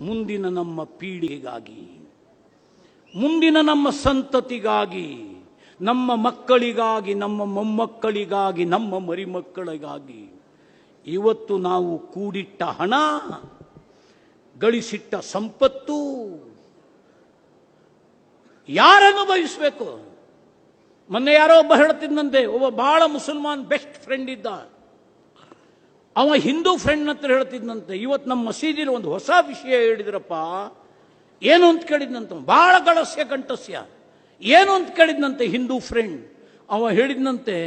ಮುಂದಿನ ನಮ್ಮ ಪೀಳಿಗೆಗಾಗಿ, ಮುಂದಿನ ನಮ್ಮ ಸಂತತಿಗಾಗಿ, ನಮ್ಮ ಮಕ್ಕಳಿಗಾಗಿ, ನಮ್ಮ ಮೊಮ್ಮಕ್ಕಳಿಗಾಗಿ, ನಮ್ಮ ಮರಿಮಕ್ಕಳಿಗಾಗಿ ಇವತ್ತು ನಾವು ಕೂಡಿಟ್ಟ ಹಣ, ಗಳಿಸಿಟ್ಟ ಸಂಪತ್ತು ಯಾರನ್ನು ಬಯಸಬೇಕು? ಮೊನ್ನೆ ಯಾರೋ ಒಬ್ಬ ಹೇಳ್ತಿದ್ದಂತೆ ಒಬ್ಬ ಬಹಳ ಮುಸಲ್ಮಾನ್ ಬೆಸ್ಟ್ ಫ್ರೆಂಡ್ ಇದ್ದ. ಅವ ಹಿಂದೂ ಫ್ರೆಂಡ್ ಹತ್ರ ಹೇಳ್ತಿದ್ನಂತೆ ಇವತ್ತು ನಮ್ಮ ಮಸೀದಿಲಿ ಒಂದು ಹೊಸ ವಿಷಯ ಹೇಳಿದ್ರಪ್ಪ, ಏನು ಅಂತ ಕೇಳಿದ್ನಂತ ಬಹಳ ಗಳಸ್ಯ ಕಂಠಸ್ಯ, ಏನು ಅಂತ ಕೇಳಿದ್ನಂತೆ ಹಿಂದೂ ಫ್ರೆಂಡ್ ಅವ ಹೇಳಿದ್ನಂತೆ,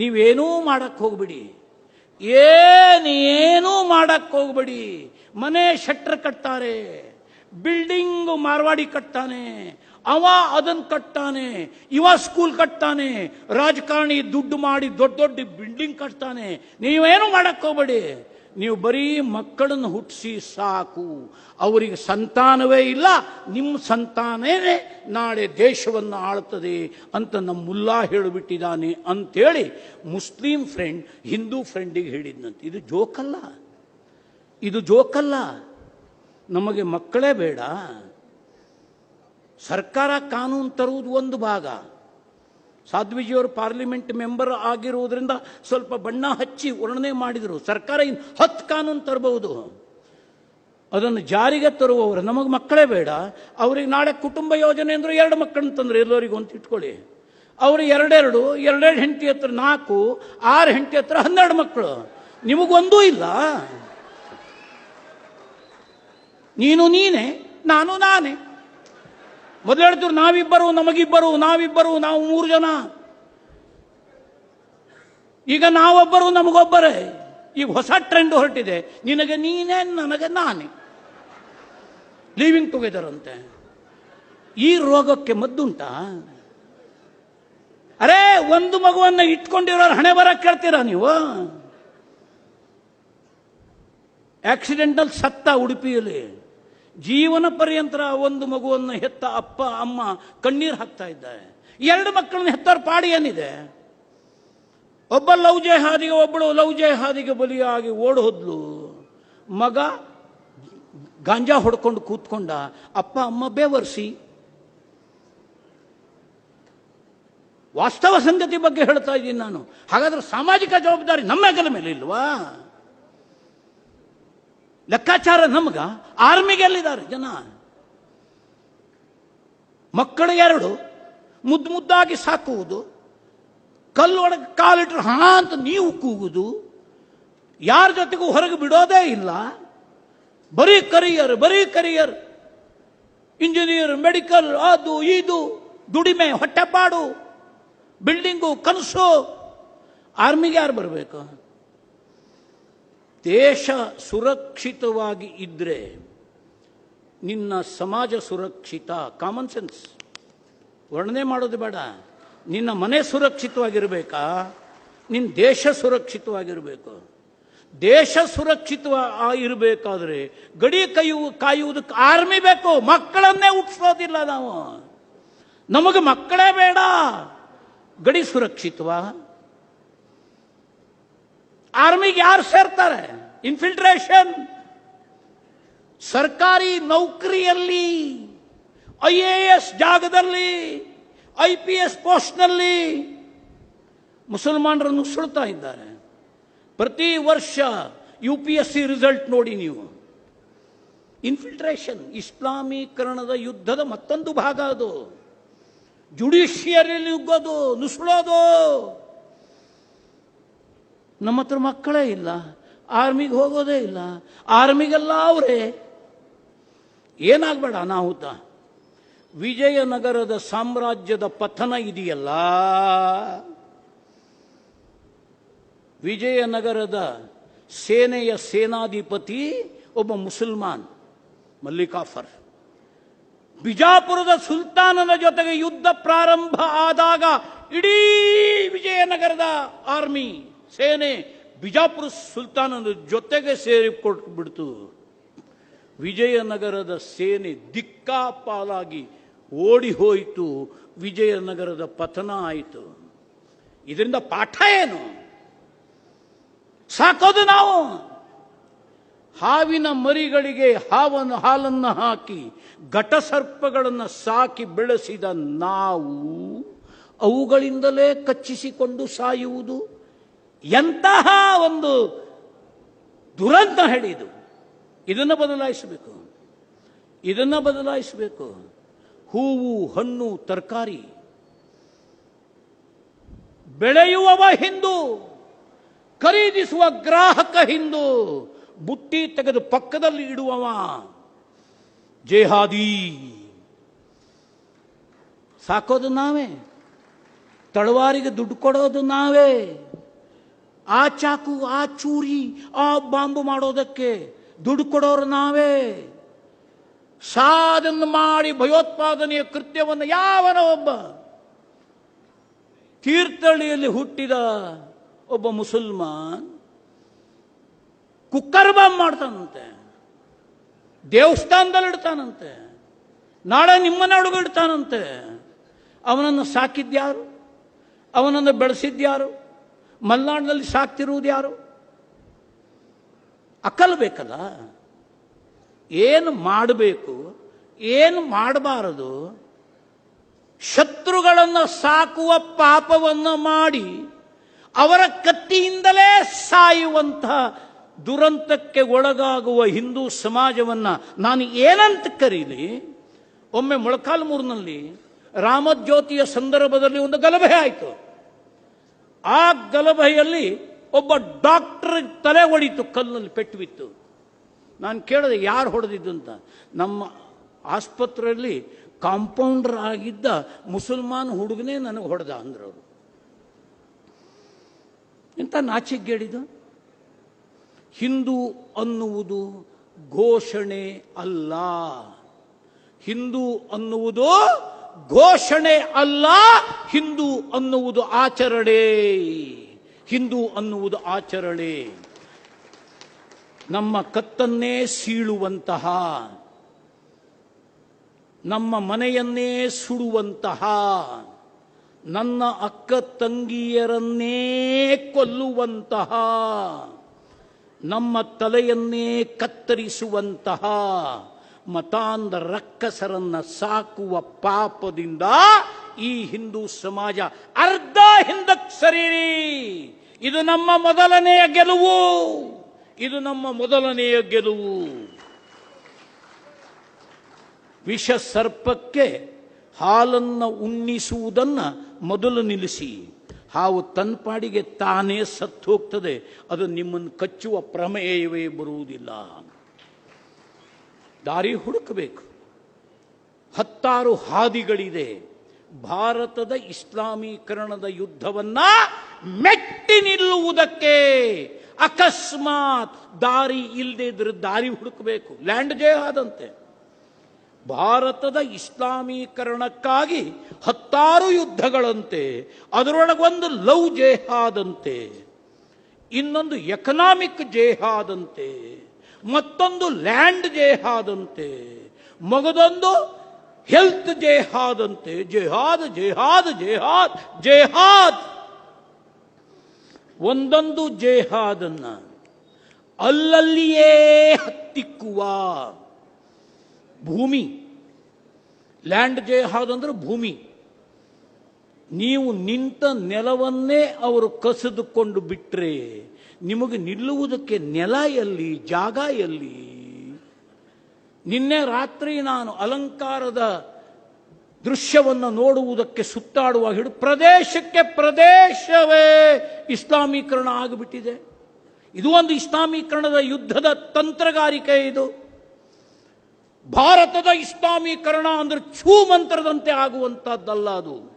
ನೀವೇನೂ ಮಾಡಕ್ಕೆ ಹೋಗ್ಬಿಡಿ ಏನೇನೂ ಮಾಡಕ್ಕೆ ಹೋಗ್ಬೇಡಿ, ಮನೆ ಶಟ್ರ್ ಕಟ್ತಾರೆ ಬಿಲ್ಡಿಂಗ್ ಮಾರ್ವಾಡಿ ಕಟ್ತಾನೆ ಅವ ಅದನ್ನು ಕಟ್ತಾನೆ ಇವ ಸ್ಕೂಲ್ ಕಟ್ತಾನೆ ರಾಜಕಾರಣಿ ದುಡ್ಡು ಮಾಡಿ ದೊಡ್ಡ ದೊಡ್ಡ ಬಿಲ್ಡಿಂಗ್ ಕಟ್ತಾನೆ ನೀವೇನು ಹೋಗ್ಬೇಡಿ. ನೀವು ಬರೀ ಮಕ್ಕಳನ್ನು ಹುಟ್ಟಿಸಿ ಸಾಕು. ಅವರಿಗೆ ಸಂತಾನವೇ ಇಲ್ಲ ನಿಮ್ಮ ಸಂತಾನವೇ ನಾಳೆ ದೇಶವನ್ನು ಆಳ್ತದೆ ಅಂತ ನಮ್ಮ ಮುಲ್ಲಾ ಹೇಳಿಬಿಟ್ಟಿದ್ದಾನೆ ಅಂತೇಳಿ ಮುಸ್ಲಿಂ ಫ್ರೆಂಡ್ ಹಿಂದೂ ಫ್ರೆಂಡಿಗೆ ಹೇಳಿದ್ನಂತೆ. ಇದು ಜೋಕಲ್ಲ ಇದು ಜೋಕಲ್ಲ ನಮಗೆ ಮಕ್ಕಳೇ ಬೇಡ. ಸರ್ಕಾರ ಕಾನೂನು ತರುವುದು ಒಂದು ಭಾಗ. ಸಾಧ್ವಿಜಿಯವರು ಪಾರ್ಲಿಮೆಂಟ್ ಮೆಂಬರ್ ಆಗಿರುವುದರಿಂದ ಸ್ವಲ್ಪ ಬಣ್ಣ ಹಚ್ಚಿ ವರ್ಣನೆ ಮಾಡಿದರು. ಸರ್ಕಾರ ಇನ್ನು ಹತ್ತು ಕಾನೂನು ತರಬಹುದು. ಅದನ್ನು ಜಾರಿಗೆ ತರುವವರು, ನಮಗೆ ಮಕ್ಕಳೇ ಬೇಡ. ಅವ್ರಿಗೆ ನಾಳೆ ಕುಟುಂಬ ಯೋಜನೆ ಅಂದ್ರೆ ಎರಡು ಮಕ್ಕಳನ್ನ ತಂದರೆ ಎಲ್ಲರಿಗೂ ಅಂತ ಇಟ್ಕೊಳ್ಳಿ. ಅವರು ಎರಡೆರಡು ಎರಡೆರಡು ಹೆಂಡತಿ ಹತ್ರ ನಾಲ್ಕು, ಆರು ಹೆಂಡತಿ ಹತ್ರ ಹನ್ನೆರಡು ಮಕ್ಕಳು. ನಿಮಗೊಂದೂ ಇಲ್ಲ. ನೀನು ನೀನೇ, ನಾನು ನಾನೇ. ಮೊದಲು ಹೇಳ್ತಿದ್ರು, ನಾವಿಬ್ಬರು, ನಮಗಿಬ್ಬರು, ನಾವಿಬ್ಬರು, ನಾವು ಮೂರು ಜನ. ಈಗ ನಾವೊಬ್ಬರು, ನಮಗೊಬ್ಬರೇ. ಈಗ ಹೊಸ ಟ್ರೆಂಡ್ ಹೊರಟಿದೆ. ನಿನಗೆ ನೀನೇ, ನನಗೆ ನಾನೇ. ಲಿವಿಂಗ್ ಟುಗೆದರ್ ಅಂತೆ. ಈ ರೋಗಕ್ಕೆ ಮದ್ದುಂಟಾ? ಅರೇ, ಒಂದು ಮಗುವನ್ನು ಇಟ್ಕೊಂಡಿರೋರು ಹಣೆ ಬರ ಕೇಳ್ತೀರಾ ನೀವು? ಆಕ್ಸಿಡೆಂಟಲ್ ಸತ್ತ ಉಡುಪಿಯಲ್ಲಿ. ಜೀವನ ಪರ್ಯಂತರ ಒಂದು ಮಗುವನ್ನು ಹೆತ್ತ ಅಪ್ಪ, ಅಮ್ಮ ಕಣ್ಣೀರು ಹಾಕ್ತಾ ಇದ್ದಾರೆ. ಎರಡು ಮಕ್ಕಳನ್ನ ಹೆತ್ತವ್ರ ಪಾಡಿ ಏನಿದೆ? ಒಬ್ಬ ಲವ್ ಹಾದಿಗೆ ಒಬ್ಬಳು ಲವ್ ಹಾದಿಗೆ ಬಲಿಯಾಗಿ ಓಡ್ ಮಗ ಗಾಂಜಾ ಹೊಡ್ಕೊಂಡು ಕೂತ್ಕೊಂಡ, ಅಪ್ಪ, ಅಮ್ಮ ಬೇವರ್ಸಿ. ವಾಸ್ತವ ಸಂಗತಿ ಬಗ್ಗೆ ಹೇಳ್ತಾ ಇದ್ದೀನಿ ನಾನು. ಹಾಗಾದ್ರೆ ಸಾಮಾಜಿಕ ಜವಾಬ್ದಾರಿ ನಮ್ಮ ಮೇಲೆ ಇಲ್ವಾ? ಲೆಕ್ಕಾಚಾರ ನಮ್ಗ ಆರ್ಮಿಗೆ ಎಲ್ಲಿದ್ದಾರೆ ಜನ. ಮಕ್ಕಳು ಎರಡು, ಮುದ್ದು ಮುದ್ದಾಗಿ ಸಾಕುವುದು ಕಲ್ಲೊಳಗೆ ಕಾಲಿಟ್ರೆ ಹಣ ಅಂತ ನೀವು ಕೂಗುದು, ಯಾರ ಜೊತೆಗೂ ಹೊರಗೆ ಬಿಡೋದೇ ಇಲ್ಲ. ಬರೀ ಕರಿಯರ್ ಬರೀ ಕರಿಯರ್. ಇಂಜಿನಿಯರ್, ಮೆಡಿಕಲ್, ಅದು, ಇದು, ದುಡಿಮೆ, ಹೊಟ್ಟೆಪಾಡು, ಬಿಲ್ಡಿಂಗು, ಕನಸು. ಆರ್ಮಿಗೆ ಯಾರು ಬರಬೇಕು? ದೇಶ ಸುರಕ್ಷಿತವಾಗಿ ಇದ್ದರೆ ನಿನ್ನ ಸಮಾಜ ಸುರಕ್ಷಿತ ಕಾಮನ್ ಸೆನ್ಸ್ ವರ್ಣನೆ ಮಾಡೋದು ಬೇಡ. ನಿನ್ನ ಮನೆ ಸುರಕ್ಷಿತವಾಗಿರಬೇಕಾ? ನಿನ್ನ ದೇಶ ಸುರಕ್ಷಿತವಾಗಿರಬೇಕು. ದೇಶ ಸುರಕ್ಷಿತ ಇರಬೇಕಾದ್ರೆ ಗಡಿ ಕೈಯು ಕಾಯುವುದಕ್ಕೆ ಆರ್ಮಿ ಬೇಕು. ಮಕ್ಕಳನ್ನೇ ಹುಟ್ಟಿಸೋದಿಲ್ಲ ನಾವು. ನಮಗೆ ಮಕ್ಕಳೇ ಬೇಡ. ಗಡಿ ಸುರಕ್ಷಿತವಾ? ಆರ್ಮಿಗೆ ಯಾರು ಸೇರ್ತಾರೆ? ಇನ್ಫಿಲ್ಟ್ರೇಷನ್ ಸರ್ಕಾರಿ ನೌಕರಿಯಲ್ಲಿ ಐ ಎ ಎಸ್ ಜಾಗದಲ್ಲಿ ಐ ಪಿ ಎಸ್ ಪೋಸ್ಟ್ನಲ್ಲಿ ಮುಸಲ್ಮಾನರನ್ನು ಸುಳ್ತಾ ಇದ್ದಾರೆ. ಪ್ರತಿ ವರ್ಷ U P S C result ನೋಡಿ ನೀವು. ಇನ್ಫಿಲ್ಟ್ರೇಷನ್ ಇಸ್ಲಾಮೀಕರಣದ ಯುದ್ಧದ ಮತ್ತೊಂದು ಭಾಗ ಅದು. ಜುಡಿಷಿಯರಿ ನುಗ್ಗೋದು, ನುಸುಳೋದು. ನಮ್ಮ ಹತ್ರ ಮಕ್ಕಳೇ ಇಲ್ಲ, ಆರ್ಮಿಗೆ ಹೋಗೋದೇ ಇಲ್ಲ, ಆರ್ಮಿಗೆಲ್ಲ ಅವರೇ. ಏನಾಗಬೇಡ ಅನಾಹುತ. ವಿಜಯನಗರದ ಸಾಮ್ರಾಜ್ಯದ ಪತನ ಇದೆಯಲ್ಲ. ವಿಜಯನಗರದ ಸೇನೆಯ ಸೇನಾಧಿಪತಿ ಒಬ್ಬ ಮುಸಲ್ಮಾನ್, ಮಲ್ಲಿಕಾಫರ್. ಬಿಜಾಪುರದ ಸುಲ್ತಾನನ ಜೊತೆಗೆ ಯುದ್ಧ ಪ್ರಾರಂಭ ಆದಾಗ ಇಡೀ ವಿಜಯನಗರದ ಆರ್ಮಿ ಸೇನೆ ಬಿಜಾಪುರ ಸುಲ್ತಾನನ ಜೊತೆಗೆ ಸೇರಿಕೊಟ್ಬಿಡ್ತು ವಿಜಯನಗರದ ಸೇನೆ ದಿಕ್ಕಾಪಾಲಾಗಿ ಓಡಿ ಹೋಯಿತು. ವಿಜಯನಗರದ ಪತನ ಆಯಿತು. ಇದರಿಂದ ಪಾಠ ಏನು? ಸಾಕೋದು ನಾವು. ಹಾವಿನ ಮರಿಗಳಿಗೆ ಹಾವನ್ನು ಹಾಲನ್ನು ಹಾಕಿ, ಘಟಸರ್ಪಗಳನ್ನು ಸಾಕಿ ಬೆಳೆಸಿದ ನಾವು ಅವುಗಳಿಂದಲೇ ಕಚ್ಚಿಸಿಕೊಂಡು ಸಾಯುವುದು. ಎಂತಹ ಒಂದು ದುರಂತ ಹೇಳಿದು ಇದನ್ನು ಬದಲಾಯಿಸಬೇಕು. ಇದನ್ನು ಬದಲಾಯಿಸಬೇಕು. ಹೂವು, ಹಣ್ಣು, ತರಕಾರಿ ಬೆಳೆಯುವವ ಹಿಂದೂ, ಖರೀದಿಸುವ ಗ್ರಾಹಕ ಹಿಂದೂ, ಬುಟ್ಟಿ ತೆಗೆದು ಪಕ್ಕದಲ್ಲಿ ಇಡುವವ, ಜೇಹಾದಿ. ಸಾಕೋದು ನಾವೇ. ತಳವಾರಿಗೆ ದುಡ್ಡು ಕೊಡೋದು ನಾವೇ. ಆ ಚಾಕು, ಆ ಚೂರಿ, ಆ ಬಾಂಬು ಮಾಡೋದಕ್ಕೆ ದುಡ್ಡು ಕೊಡೋರು ನಾವೇ. ಸಾಧನ್ನು ಮಾಡಿ ಭಯೋತ್ಪಾದನೆಯ ಕೃತ್ಯವನ್ನು ಯಾವನ ಒಬ್ಬ ತೀರ್ಥಹಳ್ಳಿಯಲ್ಲಿ ಹುಟ್ಟಿದ ಒಬ್ಬ ಮುಸಲ್ಮಾನ್ ಕುಕ್ಕರ್ ಬಾಂಬ್ ಮಾಡ್ತಾನಂತೆ, ದೇವಸ್ಥಾನದಲ್ಲಿ ಇಡ್ತಾನಂತೆ, ನಾಳೆ ನಿಮ್ಮ ನಡುವೆ ಇಡ್ತಾನಂತೆ. ಅವನನ್ನು ಸಾಕಿದ್ಯಾರು? ಅವನನ್ನು ಬೆಳೆಸಿದ್ಯಾರು? ಮಲೆನಾಡಿನಲ್ಲಿ ಸಾಕ್ತಿರುವುದು ಯಾರು? ಅಕ್ಕಲ್ ಬೇಕಲ್ಲ. ಏನು ಮಾಡಬೇಕು, ಏನು ಮಾಡಬಾರದು, ಶತ್ರುಗಳನ್ನು ಸಾಕುವ ಪಾಪವನ್ನು ಮಾಡಿ ಅವರ ಕತ್ತಿಯಿಂದಲೇ ಸಾಯುವಂತಹ ದುರಂತಕ್ಕೆ ಒಳಗಾಗುವ ಹಿಂದೂ ಸಮಾಜವನ್ನು ನಾನು ಏನಂತ ಕರೀಲಿ? ಒಮ್ಮೆ ಮೊಳಕಾಲ್ಮೂರಿನಲ್ಲಿ ರಾಮಜ್ಯೋತಿಯ ಸಂದರ್ಭದಲ್ಲಿ ಒಂದು ಗಲಭೆ ಆಯಿತು. ಆ ಗಲಭೆಯಲ್ಲಿ ಒಬ್ಬ ಡಾಕ್ಟರ್ ತಲೆ ಹೊಡಿತು ಕಲ್ಲಲ್ಲಿ ಪೆಟ್ಟು ಬಿತ್ತು. ನಾನು ಕೇಳಿದೆ, ಯಾರು ಹೊಡೆದಿದ್ದು ಅಂತ. ನಮ್ಮ ಆಸ್ಪತ್ರೆಯಲ್ಲಿ ಕಾಂಪೌಂಡರ್ ಆಗಿದ್ದ ಮುಸಲ್ಮಾನ್ ಹುಡುಗನೇ ನನಗೆ ಹೊಡೆದ ಅಂದ್ರವರು. ಎಂತ ಹೇಳಿದ ಹಿಂದೂ ಅನ್ನುವುದು ಘೋಷಣೆ ಅಲ್ಲ. ಹಿಂದೂ ಅನ್ನುವುದು ಘೋಷಣೆ ಅಲ್ಲ, ಹಿಂದೂ ಅನ್ನುವುದು ಆಚರಣೆ. ಹಿಂದೂ ಅನ್ನುವುದು ಆಚರಣೆ. ನಮ್ಮ ಕತ್ತನ್ನೇ ಸೀಳುವಂತಹ, ನಮ್ಮ ಮನೆಯನ್ನೇ ಸುಡುವಂತಹ, ನನ್ನ ಅಕ್ಕ ತಂಗಿಯರನ್ನೇ ಕೊಲ್ಲುವಂತಹ, ನಮ್ಮ ತಲೆಯನ್ನೇ ಕತ್ತರಿಸುವಂತಹ ಮತಾಂಧ ರಕ್ಕಸರನ್ನ ಸಾಕುವ ಪಾಪದಿಂದ ಈ ಹಿಂದೂ ಸಮಾಜ ಅರ್ಧ ಹಿಂದಕ್ಕೆ ಸರೀರಿ ಇದು ನಮ್ಮ ಮೊದಲನೆಯ ಗೆಲುವು. ಇದು ನಮ್ಮ ಮೊದಲನೆಯ ಗೆಲುವು. ವಿಷ ಸರ್ಪಕ್ಕೆ ಹಾಲನ್ನು ಉಣ್ಣಿಸುವುದನ್ನು ಮೊದಲು ನಿಲ್ಲಿಸಿ. ಹಾವು ತನ್ಪಾಡಿಗೆ ತಾನೇ ಸತ್ತು ಹೋಗ್ತದೆ. ಅದು ನಿಮ್ಮನ್ನು ಕಚ್ಚುವ ಪ್ರಮೇಯವೇ ಬರುವುದಿಲ್ಲ. ದಾರಿ ಹುಡುಕಬೇಕು. ಹತ್ತಾರು ಹಾದಿಗಳಿದೆ. ಭಾರತದ ಇಸ್ಲಾಮೀಕರಣದ ಯುದ್ಧವನ್ನ ಮೆಟ್ಟಿ ನಿಲ್ಲುವುದಕ್ಕೆ ಅಕಸ್ಮಾತ್ ದಾರಿ ಇಲ್ಲದೆ ಇದ್ರೆ ದಾರಿ ಹುಡುಕಬೇಕು. ಲ್ಯಾಂಡ್ ಜೇಹಾದಂತೆ ಭಾರತದ ಇಸ್ಲಾಮೀಕರಣಕ್ಕಾಗಿ ಹತ್ತಾರು ಯುದ್ಧಗಳಂತೆ ಅದರೊಳಗೊಂದು ಲವ್ ಜೇಹಾದಂತೆ ಇನ್ನೊಂದು ಎಕನಾಮಿಕ್ ಜೇಹಾದಂತೆ ಮತ್ತೊಂದು ಲ್ಯಾಂಡ್ ಜೇಹಾದಂತೆ, ಮಗದೊಂದು ಹೆಲ್ತ್ ಜೇಹಾದಂತೆ, ಜೇಹಾದ್ ಜೇಹಾದ್ ಜೇಹಾದ್ ಜೇಹಾದ್. ಒಂದೊಂದು ಜೇಹಾದನ್ನ ಅಲ್ಲಲ್ಲಿಯೇ ಹತ್ತಿಕ್ಕುವ ಭೂಮಿ. ಲ್ಯಾಂಡ್ ಜೇಹಾದ್ ಅಂದ್ರೆ ಭೂಮಿ. ನೀವು ನಿಂತ ನೆಲವನ್ನೇ ಅವರು ಕಸಿದುಕೊಂಡು ಬಿಟ್ರೆ ನಿಮಗೆ ನಿಲ್ಲುವುದಕ್ಕೆ ನೆಲ ಎಲ್ಲಿ ಜಾಗ ಎಲ್ಲಿ ನಿನ್ನೆ ರಾತ್ರಿ ನಾನು ಅಲಂಕಾರದ ದೃಶ್ಯವನ್ನು ನೋಡುವುದಕ್ಕೆ ಸುತ್ತಾಡುವ ಹಿಡು, ಪ್ರದೇಶಕ್ಕೆ ಪ್ರದೇಶವೇ ಇಸ್ಲಾಮೀಕರಣ ಆಗಿಬಿಟ್ಟಿದೆ. ಇದು ಒಂದು ಇಸ್ಲಾಮೀಕರಣದ ಯುದ್ಧದ ತಂತ್ರಗಾರಿಕೆ ಇದು. ಭಾರತದ ಇಸ್ಲಾಮೀಕರಣ ಅಂದ್ರೆ ಛೂ ಮಂತ್ರದಂತೆ ಆಗುವಂತಹದ್ದಲ್ಲ ಅದು.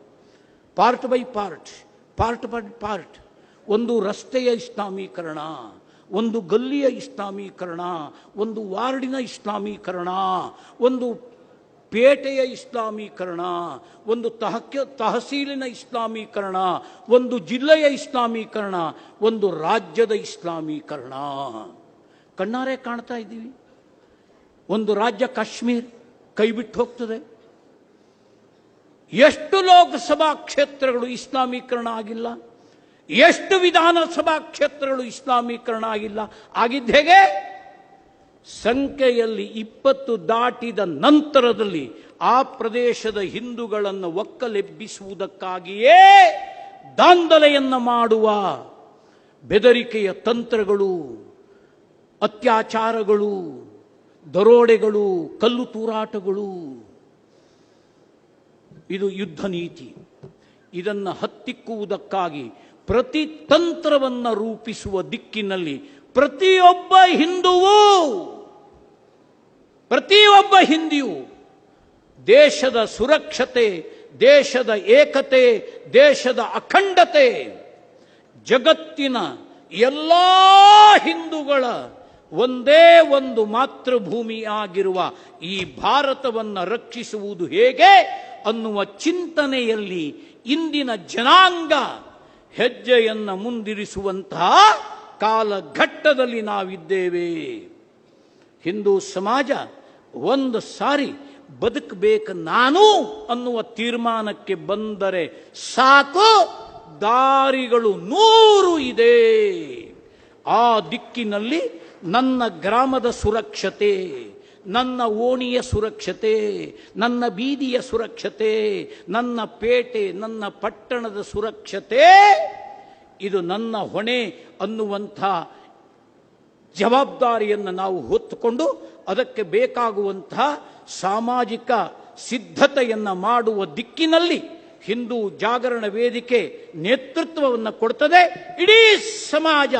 Part by part part by part ಒಂದು ರಸ್ತೆಯ ಇಸ್ಲಾಮೀಕರಣ, ಒಂದು ಗಲ್ಲಿಯ ಇಸ್ಲಾಮೀಕರಣ, ಒಂದು ವಾರ್ಡಿನ ಇಸ್ಲಾಮೀಕರಣ, ಒಂದು ಪೇಟೆಯ ಇಸ್ಲಾಮೀಕರಣ, ಒಂದು ತಹಕ್ಯ ತಹಸೀಲಿನ ಇಸ್ಲಾಮೀಕರಣ, ಒಂದು ಜಿಲ್ಲೆಯ ಇಸ್ಲಾಮೀಕರಣ, ಒಂದು ರಾಜ್ಯದ ಇಸ್ಲಾಮೀಕರಣ. ಕಣ್ಣಾರೆ ಕಾಣ್ತಾ ಇದ್ದೀವಿ. ಒಂದು ರಾಜ್ಯ ಕಾಶ್ಮೀರ್ ಕೈಬಿಟ್ಟು ಹೋಗ್ತದೆ. ಎಷ್ಟು ಲೋಕಸಭಾ ಕ್ಷೇತ್ರಗಳು ಇಸ್ಲಾಮೀಕರಣ ಆಗಿಲ್ಲ. ಎಷ್ಟು ವಿಧಾನಸಭಾ ಕ್ಷೇತ್ರಗಳು ಇಸ್ಲಾಮೀಕರಣ ಆಗಿಲ್ಲ, ಆಗಿದ್ದ ಹೇಗೆ? ಸಂಖ್ಯೆಯಲ್ಲಿ ಇಪ್ಪತ್ತು ದಾಟಿದ ನಂತರದಲ್ಲಿ ಆ ಪ್ರದೇಶದ ಹಿಂದೂಗಳನ್ನು ಒಕ್ಕಲೆಬ್ಬಿಸುವುದಕ್ಕಾಗಿಯೇ ದಾಂಧಲೆಯನ್ನ ಮಾಡುವ ಬೆದರಿಕೆಯ ತಂತ್ರಗಳು, ಅತ್ಯಾಚಾರಗಳು, ದರೋಡೆಗಳು, ಕಲ್ಲು ತೂರಾಟಗಳು. ಇದು ಯುದ್ಧ ನೀತಿ. ಇದನ್ನು ಹತ್ತಿಕ್ಕುವುದಕ್ಕಾಗಿ ಪ್ರತಿ ತಂತ್ರವನ್ನು ರೂಪಿಸುವ ದಿಕ್ಕಿನಲ್ಲಿ ಪ್ರತಿಯೊಬ್ಬ ಹಿಂದುವೂ, ಪ್ರತಿಯೊಬ್ಬ ಹಿಂದಿಯು ದೇಶದ ಸುರಕ್ಷತೆ, ದೇಶದ ಏಕತೆ, ದೇಶದ ಅಖಂಡತೆ, ಜಗತ್ತಿನ ಎಲ್ಲ ಹಿಂದೂಗಳ ಒಂದೇ ಒಂದು ಮಾತೃಭೂಮಿ ಆಗಿರುವ ಈ ಭಾರತವನ್ನು ರಕ್ಷಿಸುವುದು ಹೇಗೆ ಅನ್ನುವ ಚಿಂತನೆಯಲ್ಲಿ ಇಂದಿನ ಜನಾಂಗ ಹೆಜ್ಜೆಯನ್ನು ಮುಂದಿರಿಸುವಂತಹ ಕಾಲಘಟ್ಟದಲ್ಲಿ ನಾವಿದ್ದೇವೆ. ಹಿಂದೂ ಸಮಾಜ ಒಂದು ಸಾರಿ ಬದುಕಬೇಕು ನಾನು ಅನ್ನುವ ತೀರ್ಮಾನಕ್ಕೆ ಬಂದರೆ ಸಾಕು, ದಾರಿಗಳು ನೂರು ಇದೆ. ಆ ದಿಕ್ಕಿನಲ್ಲಿ ನನ್ನ ಗ್ರಾಮದ ಸುರಕ್ಷತೆ ನನ್ನ ಓಣಿಯ ಸುರಕ್ಷತೆ, ನನ್ನ ಬೀದಿಯ ಸುರಕ್ಷತೆ, ನನ್ನ ಪೇಟೆ, ನನ್ನ ಪಟ್ಟಣದ ಸುರಕ್ಷತೆ, ಇದು ನನ್ನ ಹೊಣೆ ಅನ್ನುವಂಥ ಜವಾಬ್ದಾರಿಯನ್ನು ನಾವು ಹೊತ್ತುಕೊಂಡು ಅದಕ್ಕೆ ಬೇಕಾಗುವಂಥ ಸಾಮಾಜಿಕ ಸಿದ್ಧತೆಯನ್ನು ಮಾಡುವ ದಿಕ್ಕಿನಲ್ಲಿ ಹಿಂದೂ ಜಾಗರಣ ವೇದಿಕೆ ನೇತೃತ್ವವನ್ನು ಕೊಡ್ತದೆ. ಇಡೀ ಸಮಾಜ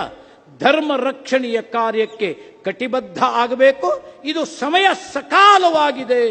ಧರ್ಮ ರಕ್ಷಣೆಯ ಕಾರ್ಯಕ್ಕೆ ಕಟಿಬದ್ಧ ಆಗಬೇಕು. ಇದು ಸಮಯ ಸಕಾಲವಾಗಿದೆ.